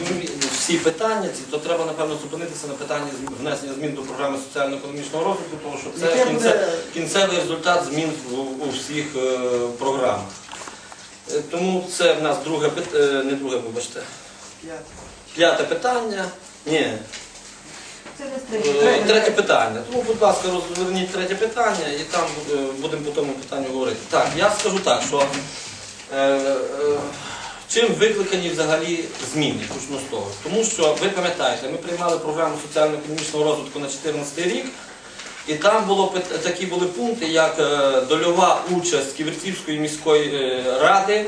ну, всі питання, ці, то треба, напевно, зупинитися на питанні внесення змін до програми соціально-економічного розвитку, тому що це кінце, кінцевий результат змін у, у всіх е, програмах. Е, Тому це в нас друге питання, не друге, вибачте, П'яте. питання. Ні, Це Е. Третє питання. Тому, будь ласка, розверніть третє питання і там е, будемо по тому питанню говорити. Так, я скажу так, що е, е, чим викликані взагалі зміни, почну з того. Тому що ви пам'ятаєте, ми приймали програму соціально-економічного розвитку на 2014 рік. І там було такі були пункти, як е, дольова участь Ківерцівської міської е, ради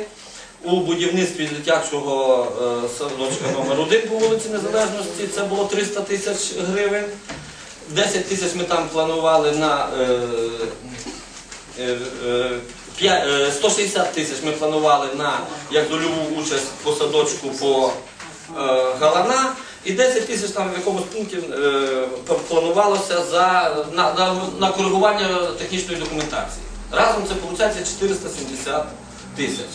у будівництві дитячого е, садочка номер 1 по вулиці Незалежності. Це було 300 тисяч гривень. 10 тисяч ми там планували на 160 тисяч ми планували на як дольову участь по садочку по е, Галана. І 10 тисяч там в якомусь пункті е, планувалося за, на, на, на коригування технічної документації. Разом це виходить 470 тисяч.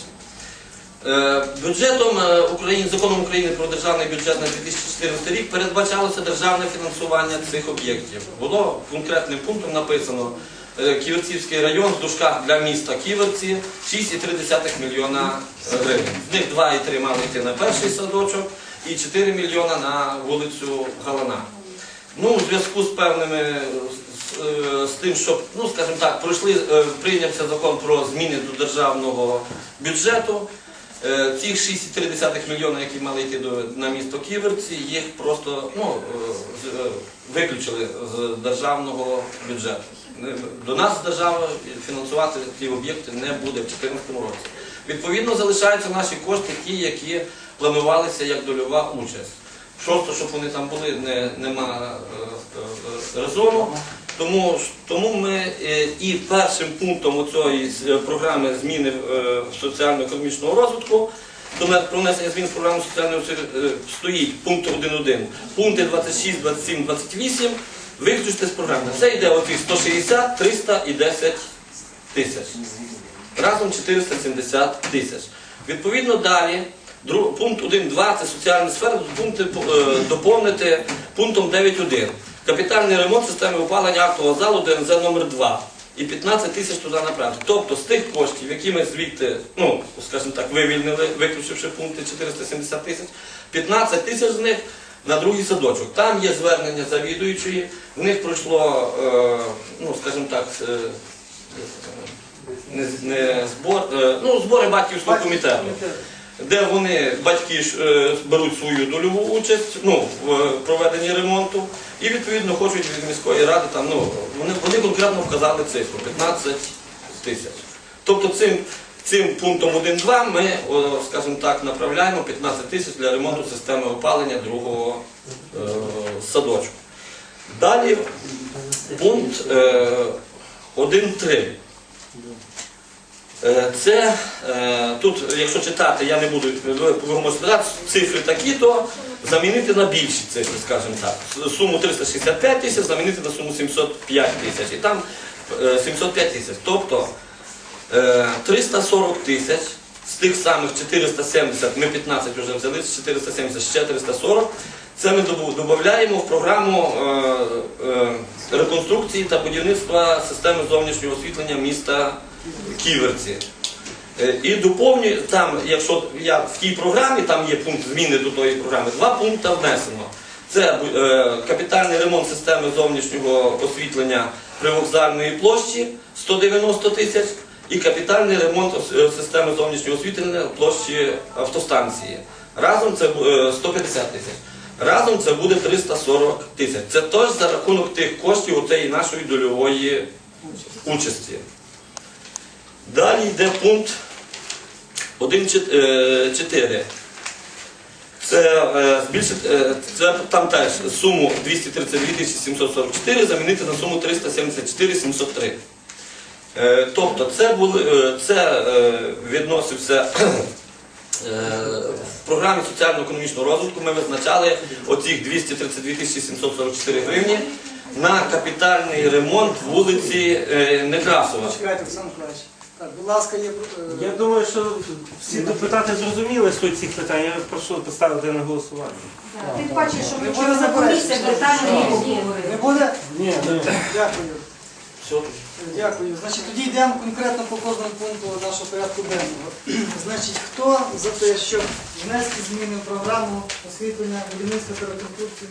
Е, Бюджетом е, України, законом України про державний бюджет на 2014 рік передбачалося державне фінансування цих об'єктів. Було конкретним пунктом написано е, Ківерцівський район в дужках для міста Ківерці 6,3 мільйона гривень. З них 2,3 мали йти на перший садочок і 4 мільйона на вулицю Галана. Ну, у зв'язку з певними е, з, е, тим, що, ну скажімо так, пройшли, е, прийнявся закон про зміни до державного бюджету. Е, Цих 6,3 мільйона, які мали йти до, на місто Ківерці, їх просто ну, е, е, виключили з державного бюджету. До нас держава фінансувати ті об'єкти не буде в 2014 році. Відповідно, залишаються наші кошти, ті, які планувалися як дольова участь. Просто, щоб вони там були, не, нема е, е, резону. Тому, тому ми е, і першим пунктом цієї програми зміни е, соціально-економічного розвитку до нас про внесення змін в програму соціального е, стоїть пункт 1.1. Пункти 26, 27, 28 виключити з програми. Це йде оці 160, 300 і 10 тисяч. Разом 470 тисяч. Відповідно далі, пункт 1.2 це соціальна сфера, пункти е, доповнити пунктом 9.1. Капітальний ремонт системи опалення актового залу ДНЗ номер 2 і 15 тисяч туди направити. Тобто з тих коштів, які ми звідти, ну, скажімо так, вивільнили, виключивши пункти 470 тисяч, 15 тисяч з них на другий садочок. Там є звернення завідуючої, в них пройшло, е, ну, скажімо так, е, не, не збор, е, ну, збори батьківського комітету, де вони, батьки беруть свою дольову участь ну, в проведенні ремонту і відповідно хочуть від міської ради, там, ну, вони, вони конкретно вказали цифру 15 тисяч. Тобто цим, цим пунктом 1.2 ми, скажімо так, направляємо 15 тисяч для ремонту системи опалення другого е, садочку. Далі пункт е, 1.3. Е, Це е, тут, якщо читати, я не буду ви можете сказати, цифри такі, то замінити на більші цифри, скажімо так. Суму 365 тисяч замінити на суму 705 тисяч. І там е, 705 тисяч. Тобто 340 тисяч з тих самих 470, ми 15 вже взяли, з 470, ще 340. Це ми додаємо в програму е, е, реконструкції та будівництва системи зовнішнього освітлення міста Ківерці. Е, І доповнюю, там, якщо я в тій програмі, там є пункт зміни до тої програми, два пункти внесено. Це е, капітальний ремонт системи зовнішнього освітлення привокзальної площі 190 тисяч і капітальний ремонт е, системи зовнішнього освітлення площі автостанції. Разом це е, 150 тисяч. Разом це буде 340 тисяч. Це теж за рахунок тих коштів оцеї нашої дольової участі. Далі йде пункт 1.4. Це е, збільшити, е, це там теж суму 232 744 замінити на суму 374 703. Е, Тобто це, були, е, це е, відносився в програмі соціально-економічного розвитку. Ми визначали оцих 232 744 гривні на капітальний ремонт вулиці Некрасова. Чекайте, Олександр Миколаївич. Так, будь ласка, є. Я думаю, що всі депутати зрозуміли суть цих питань. Я прошу поставити на голосування. Так, Тим паче, що ми комісії заперечень. детально Не буде? Ні, ні. Дякую. Все. Дякую. Значить, тоді йдемо конкретно по кожному пункту нашого порядку денного. Значить, хто за те, щоб внести зміни в програму освітлення будівництва та реконструкції